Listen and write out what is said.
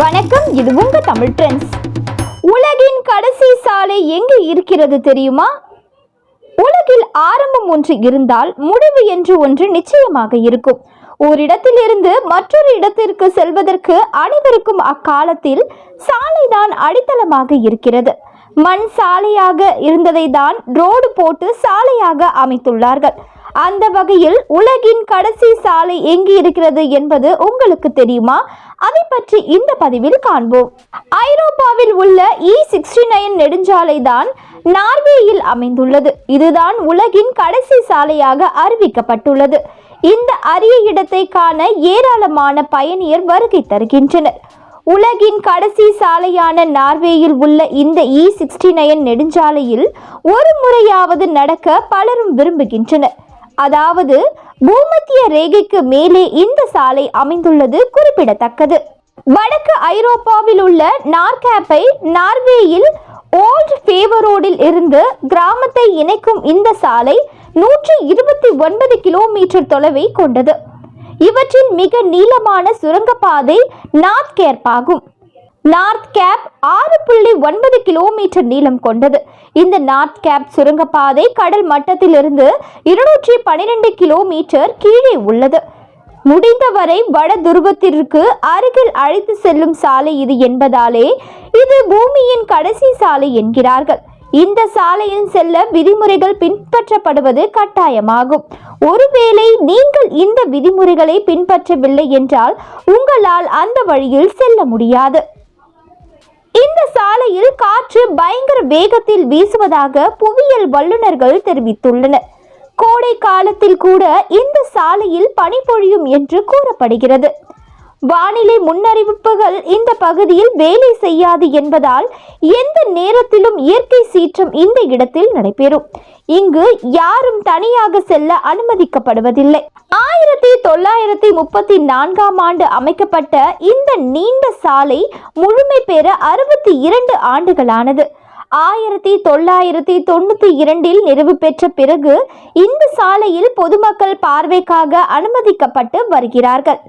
வணக்கம் இது உங்க தமிழ் ட்ரெண்ட்ஸ் உலகின் கடைசி சாலை எங்கு இருக்கிறது தெரியுமா? உலகில் ஆரம்பம் ஒன்று இருந்தால் முடிவு என்று ஒன்று நிச்சயமாக இருக்கும். ஓரிடத்திலிருந்து மற்றொரு இடத்திற்கு செல்வதற்கு அனைவருக்கும் அக்காலத்தில் சாலைதான் அடித்தளமாக இருக்கிறது. மண் சாலையாக இருந்ததை தான் ரோடு போட்டு சாலையாக அமைத்துள்ளார்கள். அந்த வகையில் உலகின் கடைசி சாலை எங்கு இருக்கிறது என்பது உங்களுக்கு தெரியுமா? அதை பற்றி இந்த பதிவில் காண்போம். ஐரோப்பாவில் உள்ள e இ சிக்ஸ்டி நைன் நெடுஞ்சாலை தான் நார்வேயில் அமைந்துள்ளது. இதுதான் உலகின் கடைசி சாலையாக அறிவிக்கப்பட்டுள்ளது. இந்த அரிய இடத்தை காண ஏராளமான பயணியர் வருகை தருகின்றனர். உலகின் கடைசி சாலையான நார்வேயில் உள்ள இந்த இ சிக்ஸ்டி நைன் நெடுஞ்சாலையில் ஒரு முறையாவது நடக்க பலரும் விரும்புகின்றனர். அதாவது பூமத்திய ரேகைக்கு மேலே இந்த சாலை அமைந்துள்ளது குறிப்பிடத்தக்கது. வடக்கு ஐரோப்பாவில் உள்ள நார்கேப்பை நார்வேயில் ஓல்ட் ஃபேவரோடில் இருந்து கிராமத்தை இணைக்கும் இந்த சாலை நூற்றி இருபத்தி ஒன்பது கிலோமீட்டர் தொலைவை கொண்டது. இவற்றில் மிக நீளமான சுரங்கப்பாதை நார்த் நார்த் கேப் ஆறு புள்ளி ஒன்பது கிலோமீட்டர் நீளம் கொண்டது. இந்த நார்த் கேப் சுரங்கப்பாதை கடல் மட்டத்திலிருந்து இருநூற்றி பன்னிரெண்டு கிலோமீட்டர் கீழே உள்ளது. முடிந்தவரை வட துருவத்திற்கு அருகில் அழைத்து செல்லும் சாலை இது என்பதாலே இது பூமியின் கடைசி சாலை என்கிறார்கள். இந்த சாலையில் செல்ல விதிமுறைகள் பின்பற்றப்படுவது கட்டாயமாகும். ஒருவேளை நீங்கள் இந்த விதிமுறைகளை பின்பற்றவில்லை என்றால் உங்களால் அந்த வழியில் செல்ல முடியாது. இந்த சாலையில் காற்று பயங்கர வேகத்தில் வீசுவதாக புவியியல் வல்லுநர்கள் தெரிவித்துள்ளனர். கோடை காலத்தில் கூட இந்த சாலையில் பனிப்பொழியும் என்று கூறப்படுகிறது. வானிலை முன்னறிவிப்புகள் இந்த பகுதியில் வேலை செய்யாது என்பதால் எந்த நேரத்திலும் இயற்கை சீற்றம் இந்த இடத்தில் நடைபெறும். இங்கு யாரும் தனியாக செல்ல அனுமதிக்கப்படுவதில்லை. ஆயிரத்தி தொள்ளாயிரத்தி முப்பத்தி நான்காம் ஆண்டு அமைக்கப்பட்ட இந்த நீண்ட சாலை முழுமை பெற அறுபத்தி இரண்டு ஆண்டுகளானது. ஆயிரத்தி தொள்ளாயிரத்தி தொண்ணூற்றி இரண்டில் நிறைவு பெற்ற பிறகு இந்த சாலையில் பொதுமக்கள் பார்வைக்காக அனுமதிக்கப்பட்டு வருகிறார்கள்.